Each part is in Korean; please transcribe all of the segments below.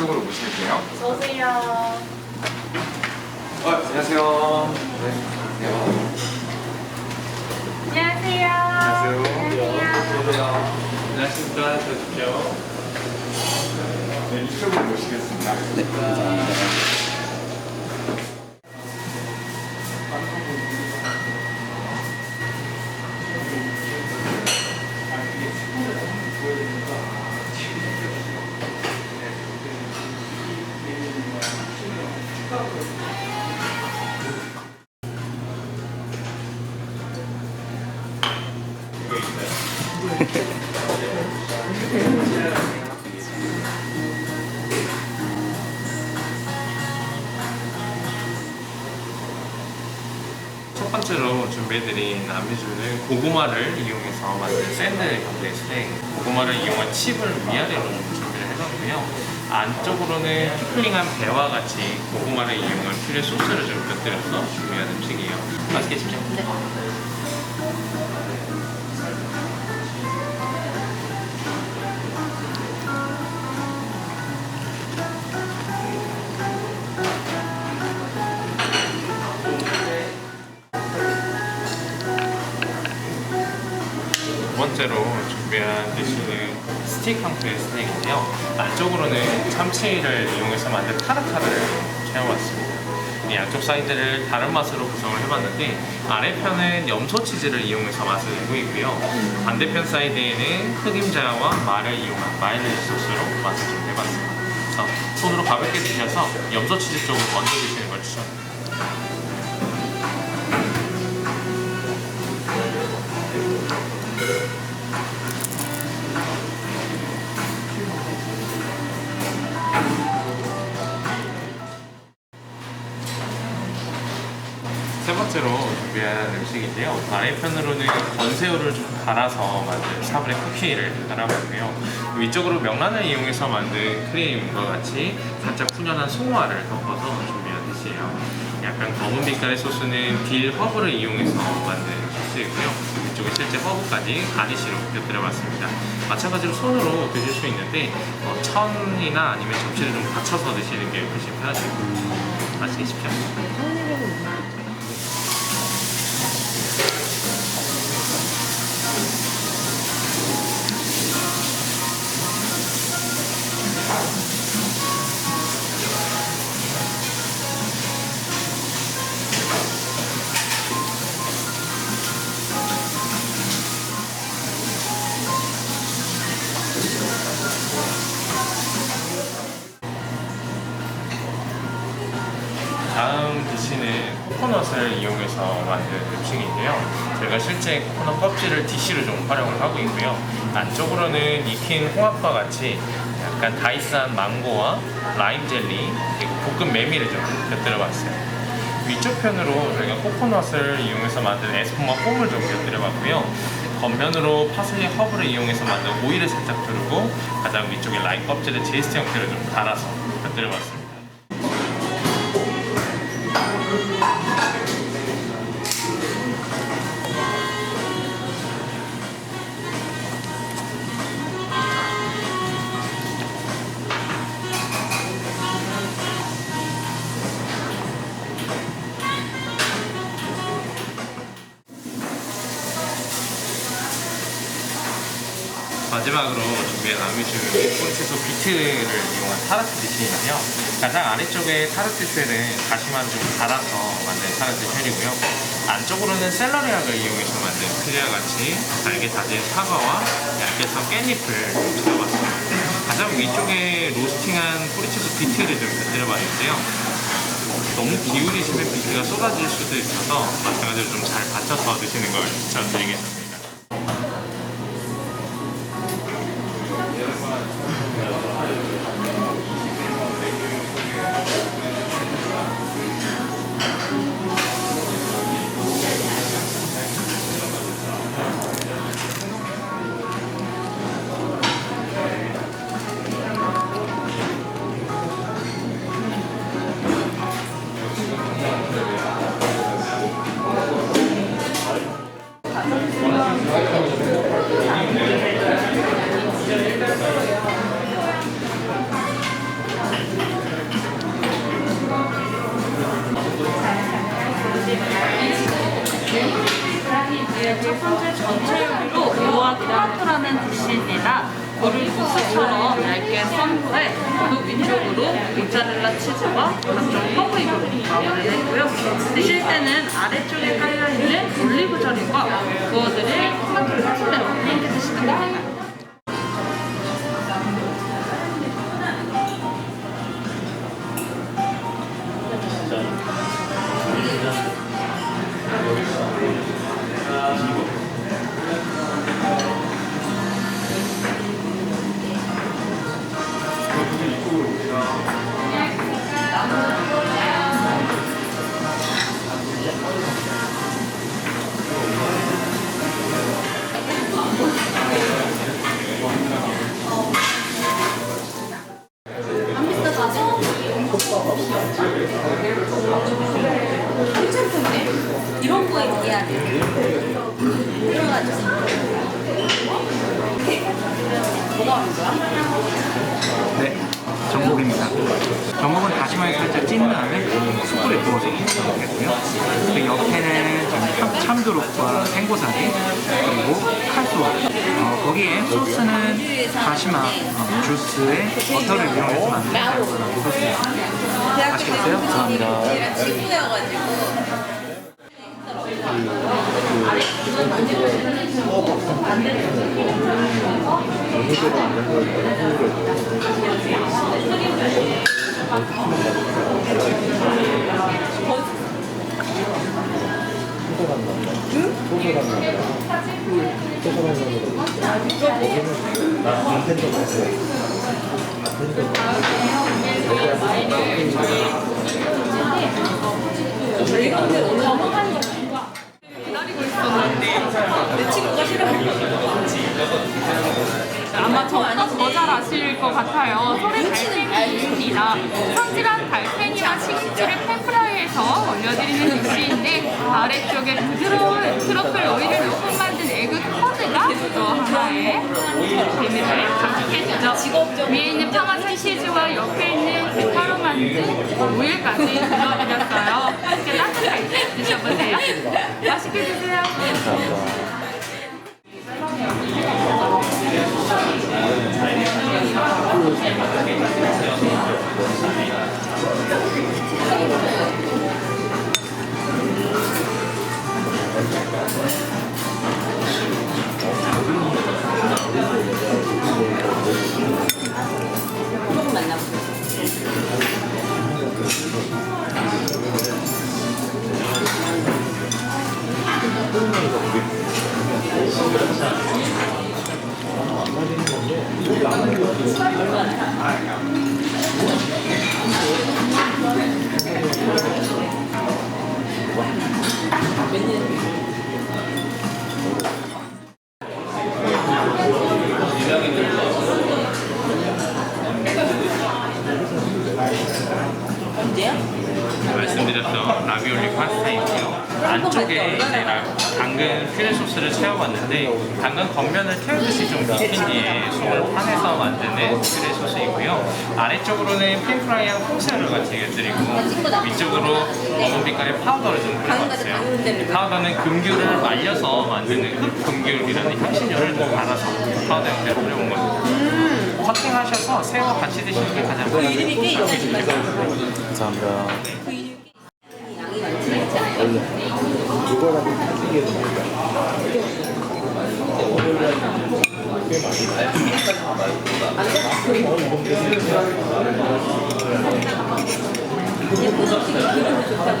안쪽으로 모시면 돼요. 어서오세요. 어, 안녕하세요. 네. 안녕하세요. 첫 번째로 준비해드린 남미주는 고구마를 이용해서 만든 샌드 스테이크 고구마를 이용한 칩을 위아래로 좀 준비를 해놨고요. 안쪽으로는 피클링한 배와 같이 고구마를 이용한 퓨레 소스를 좀 곁들여서 준비한 음식이에요. 맛있게 드십시오. 두 번째로 준비한 디시는 스틱 형태의 스테이크인데요. 안쪽으로는 참치를 이용해서 만든 타르타르를 채워봤습니다. 이 양쪽 사이드를 다른 맛으로 구성을 해봤는데 아래편은 염소 치즈를 이용해서 맛을 내고 있고요. 반대편 사이드에는 흑임자와 말을 이용한 마요네즈 소스로 맛을 좀 내봤습니다. 그래서 손으로 가볍게 드셔서 염소 치즈 쪽을 먼저 드시는 걸 추천합니다. 번째로 준비한 음식인데요. 아래편으로는 건새우를 좀 갈아서 만든 사브레 쿠키를 따라봤고요. 위쪽으로 명란을 이용해서 만든 크림과 같이 살짝 푸념한 송화를 덮어서 준비한 디시예요. 약간 검은 빛깔의 소스는 딜 허브를 이용해서 만든 소스이고요. 위쪽에 실제 허브까지 가니쉬로 곁들여봤습니다. 마찬가지로 손으로 드실 수 있는데 어, 천이나 아니면 접시를 좀 받쳐서 드시는 게 훨씬 맛있게 드십시오. 다 실제 코코넛 껍질을 디시로 좀 활용을 하고 있고요. 안쪽으로는 익힌 홍합과 같이 약간 다이스한 망고와 라임 젤리 그리고 볶은 메밀을 좀 곁들여 봤어요. 위쪽 편으로 저희가 코코넛을 이용해서 만든 에스쁘마 폼을 좀 곁들여 봤고요. 겉면으로 파슬리 허브를 이용해서 만든 오일을 살짝 두르고 가장 위쪽에 라임 껍질을 제스트 형태로 좀 달아서 곁들여 봤습니다. 마지막으로 준비한 아미슈 콘치소 비트를 이용한 타르트 디시인데요. 가장 아래쪽에 타르트 쉘은 다시만 좀 갈아서 만든 타르트 쉘이고요. 안쪽으로는 샐러리 약을 이용해서 만든 크리와 같이 잘게 다진 사과와 얇게 썬 깻잎을 넣어봤습니다. 가장 위쪽에 로스팅한 뿌리치소 비트를 좀 곁들여봤는데요. 너무 기울이시면 비트가 쏟아질 수도 있어서 마찬가지로 좀 잘 받쳐서 드시는 걸 추천드리겠습니다. 요리의 첫 번째 전체 요리로 우와 토마토라는 디시입니다. 물을 국수처럼 얇게 썬 후에 그 위쪽으로 모짜렐라 치즈와 각종 허브이브로 마무리를 했고요. 드실 때는 아래쪽에 깔려있는 올리브 절임과 구워드릴 토마토를 추가해서 함께 드시면 됩니다. 참, 참두룩과 생고사리 그리고 칼소. 어, 거기에 소스는 다시마 어, 주스에 버터를 이용해서 만든 소스입니다. 맛있겠어요? 감사합니다. 얘랑 친구여가지고. 기다리고 있었는데 내 친구가 싫어요. 아마 저보다 더잘 아실 것 같아요. 소리 달팽이입니다. 성질한 달팽이랑 시금치를 팬프라 이에서 올려드리는 디시인데 아래쪽에 부드러운 트러플 오일을 넣고 만든 에그 커드가 또 하나의 재미를 강조해주죠. 위에 있는 파마산 치즈와 옆에 있는 대파로 만든 오일까지 따뜻할 때 드셔보세요. 맛있게 드세요. 파우더는 금귤을 말려서 만드는 흑금귤이라는 향신료를 좀 갈아서 파우더 형태로 뿌려본 거예요. 커팅하셔서 새우와 같이 드시는 게 가장 그 이름이 꽤 있잖아요. 감사합니다. 그 이름이 양이 많지 않잖아요. 예쁘죠? 지금 그림이 좋다고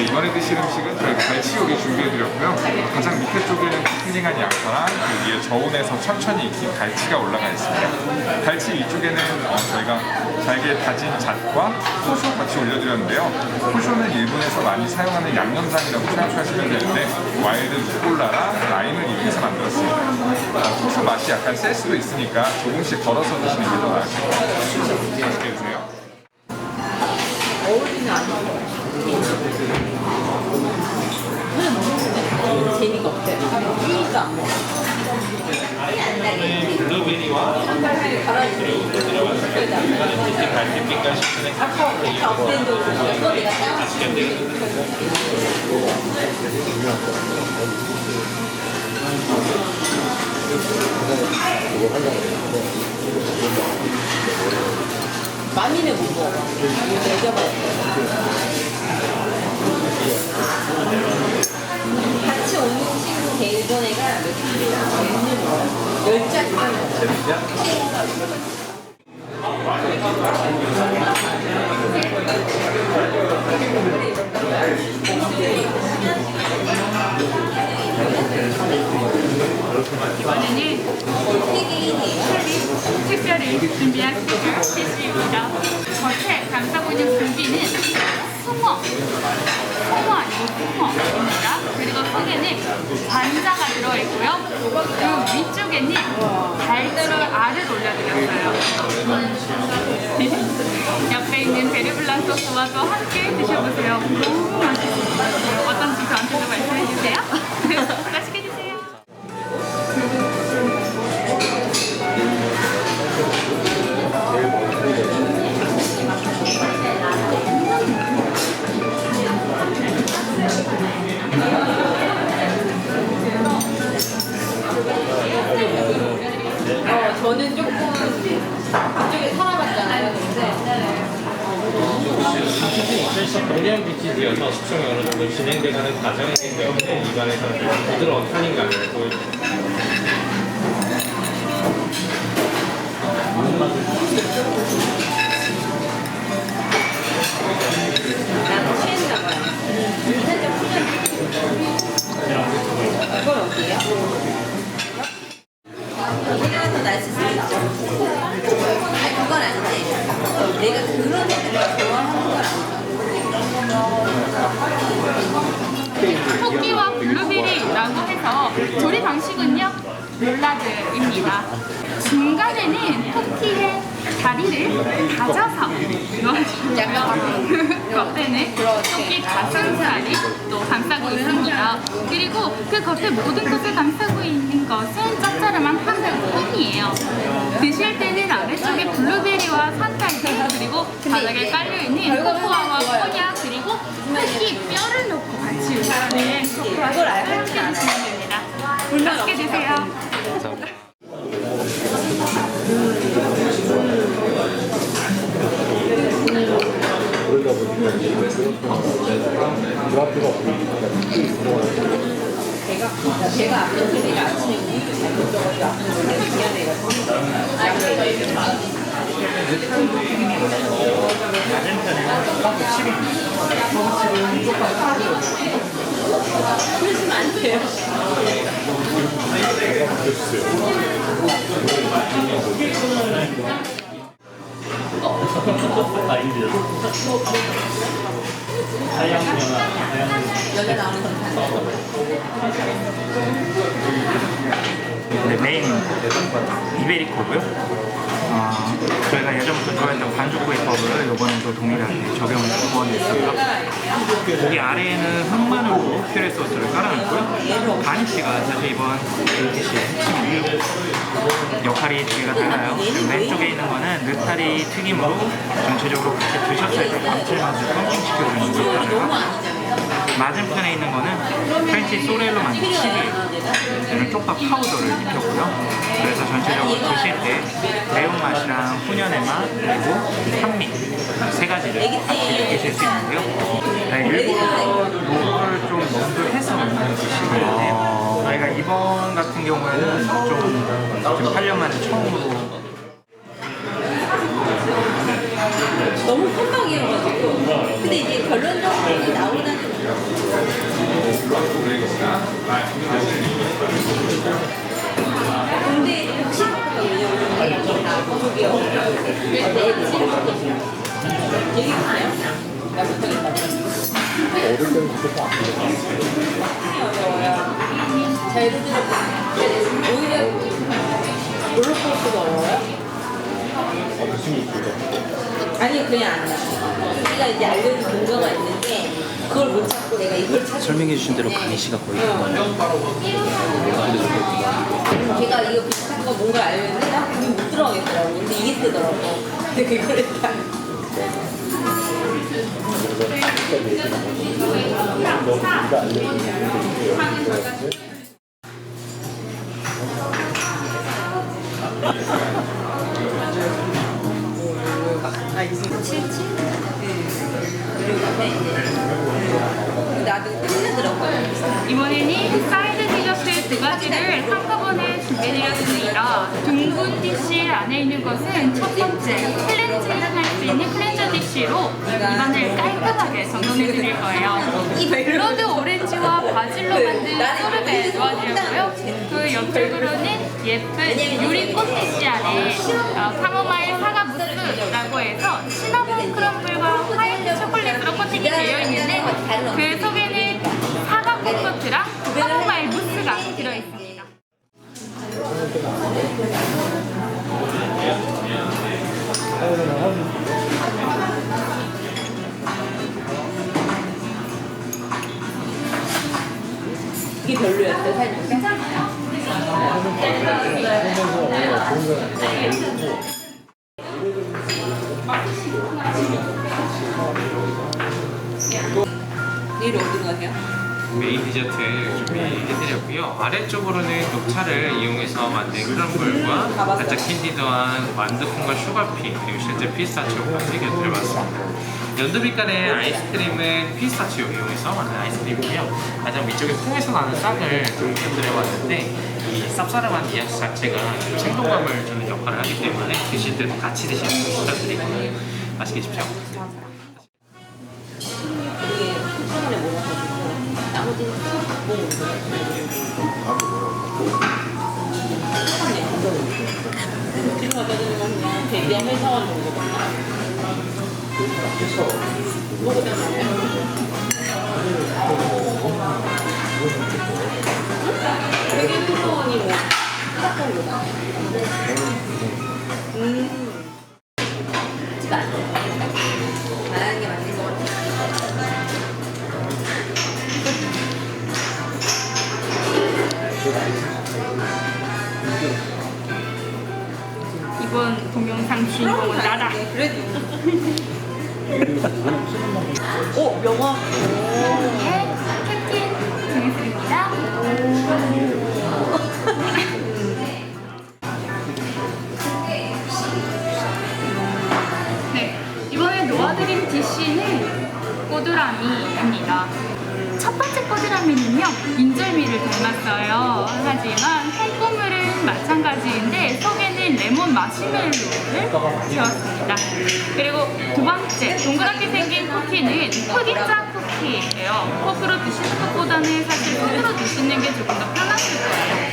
네, 이번에 드실 음식은 저희 갈치요리 준비해드렸고요. 가장 밑에 쪽에는 힐링한 양파랑 그 위에 저온에서 천천히 익힌 갈치가 올라가 있습니다. 갈치 위쪽에는 어, 저희가 잘게 다진 잣과 호수 같이 올려드렸는데요. 호수는 일본에서 많이 사용하는 양념장이라고 생각하시면 되는데 와일드 루꼴라랑 라임을 이용해서 만들었습니다. 어, 호수 맛이 약간 셀 수도 있으니까 조금씩 덜어서 드시는 게 더 나으실 것 같아요. 맛있게 드세요. 어울리는 안 먹어. 재미가 없대. 안 먹어. 블루베리와 갈색빛깔 식초의 다 업된적으로 이거 내가 따 많이는 못 먹어. 애가 열 이번에는 특별히 준비한. 겉에 감싸고 있 소스와도 함께 드셔보세요. 너무 맛있어요. 어떤지 저한테도 말씀해 주세요. 맛있게 드세요. 어, 저는 조금 그쪽에 살아봤잖아요. 근데 2015년 비치드여서 숙성이 어느 정도 진행돼가는 과정이기 때문에 입안에서는 좀 부드러운 탄닌감을 보여줍니다. 이건 어디예요? 이래서 날쓸 수 있죠. 그건 아닌데. 내가 그런 애들 해서 조리 방식은요 롤라드입니다. 중간에는 토끼의 다리를 다져서 넣어주고요. 겉에는 토끼 가슴살이 또 감싸고 있습니다. 그리고 그 겉에 모든 것을 감싸고 있는 것은 짭짤한 한국뿐이에요. 드실 때는 아래쪽에 블루베리와 산딸기 그리고 바닥에 깔려있는 코코아와 코냐 그리고 토끼 뼈를 넣고 같이 우리는 소스와 함께 드시면 됩니다. 맛있게 드세요. 제가, 제가 소리가 아침에 그러시면 안 돼요. 연애 나오는 건 네, 메인 이베리코고요. 어, 저희가 예전부터 좋아했던 반죽구이 법을 이번에도 동일하게 적용을 구원했어요. 고기 아래에는 흑마늘로 퓨레 소스를 깔아놨고요. 가니쉬가 사실 이번 디시의 핵심 역할이 두 개가 달라요. 왼쪽에 있는 거는 느타리 튀김으로 전체적으로 그렇게 드셨을 때 감칠맛을 펌핑시켜주는 느타리가 맞은편에 있는 거는 프렌치 소렐로 만든. 얘는 쪽파 파우더를 입혔고요. 그래서 전체적으로 드실 때 매운맛이랑 훈연의 맛 그리고 산미 세 가지를 같이 느끼실 수 있는데요. 네, 일부러 요거를 좀 염두해서 만든 디시거든요. 저희가 이번 같은 경우에는 좀 지금 8년 만에 처음으로 너무 깜빡이어가지고. 근데 이제 결론적으로 나오다는 근데 혹시 못하겠다. 어려워요. 자, 예를 들어, 오히려 롤러코스터가 어려워 요? 아니, 그냥 안 나. 우리가 이제 알려준 근거가 있는데, 그걸 못 찾고 내가 이걸 찾고. 설명해 주신 대로 강희 씨가 거의 걔가 이거 비슷한 거 뭔가 알려는데 나 그게 못 들어가겠더라고. 근데 이게 뜨더라고. 근데 그걸 했다. 나도 끝내더라고요. 이번에는 사이드 디저트 두 가지를 한꺼번에 준비해드렸습니다. 둥근 디시 안에 있는 것은 첫 번째 클렌징을 할 수 있는 클렌저 디시로 입안을 깔끔하게 정돈해드릴 거예요. 멜로드 오렌지와 바질로 만든 소르베 도와드렸고요. 그 옆쪽으로는 예쁜 유리 꽃 디시 안에 어, 카모마일 사과 무스라고 해서 시나몬 크럼블과 화이 이용해서 만든 크럼블과 살짝 캔디드한 완두콩과 슈가피 그리고 실제 피스타치오까지 곁들여 봤습니다. 연두 빛깔의 아이스크림은 피스타치오 이용해서 만든 아이스크림이고요. 가장 위쪽에 통에서 나는 싹을 좀 곁들여 봤는데 이 쌉싸름한 이야기 자체가 좀 생동감을 주는 역할을 하기 때문에 드실 때도 같이 드시는 걸 추천드리고요. 맛있게 드십시오. 나머지는 뭐지 금 갖다 주는 건 그냥 데뷔한 회사원 정도구나. 뭐가 되게 꼬드라미입니다. 첫 번째 꼬드라미는요, 인절미를 닮았어요. 하지만 콩고물은 마찬가지인데 속에는 레몬 마시멜로를 채웠습니다. 그리고 두 번째, 동그랗게 생긴 쿠키는 푸디짜 쿠키예요. 포크로 드시는 것보다는 사실 손으로 드시는 게 조금 더 편하실 거예요.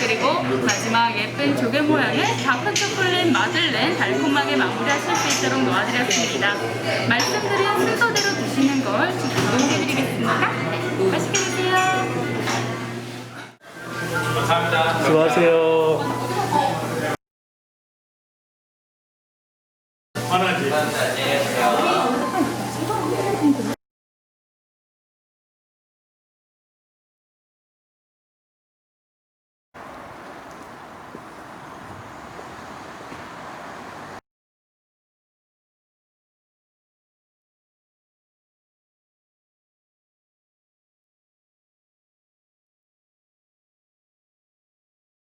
그리고 마지막 예쁜 조개 모양의 다크 초콜릿 마들렌 달콤하게 마무리하실 수 있도록 놓아드렸습니다. 말씀드린 수고하세요.